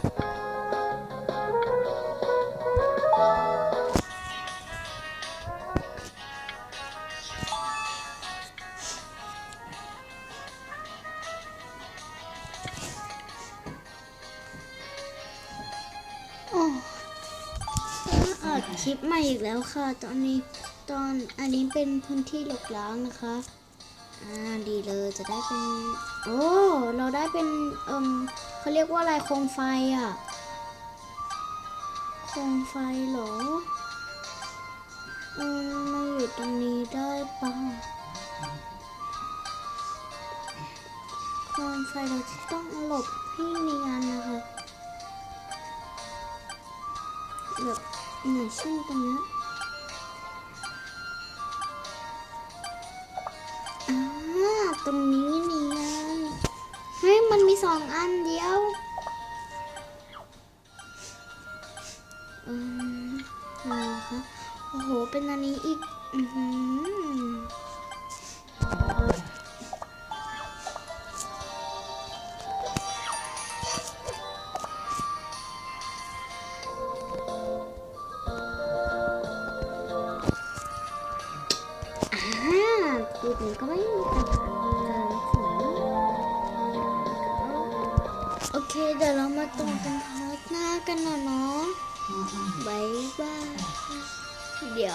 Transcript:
โอ้อัดคลิปใหม่อีกแล้วค่ะ ตอนนี้ตอนอันนี้เป็นพื้นที่หลบล้างนะคะ อ่าดีเลยจะได้เป็น โอ้เราได้เป็นเอิมเขาเรียกว่าอะไรโคมไฟอะโคมไฟเหรอออมาอยู่ตรงนี้ได้ปะโคมไฟเราต้องหลบให้เนียนนะคะแบบเหมือนเช่นตรงนี้ ตรงนี้เนียนเฮ้ยมันมีสองอันเดียวอืมอะไรคะโอ้โห เป็นอันนี้อีก อือาจุดนี้ก็ไม่มีปัญหาเลยถึงโอเคเดี๋ยวเรามาตรงกันพาร์ทหน้ากันนะเนาะบายบายเดี๋ยว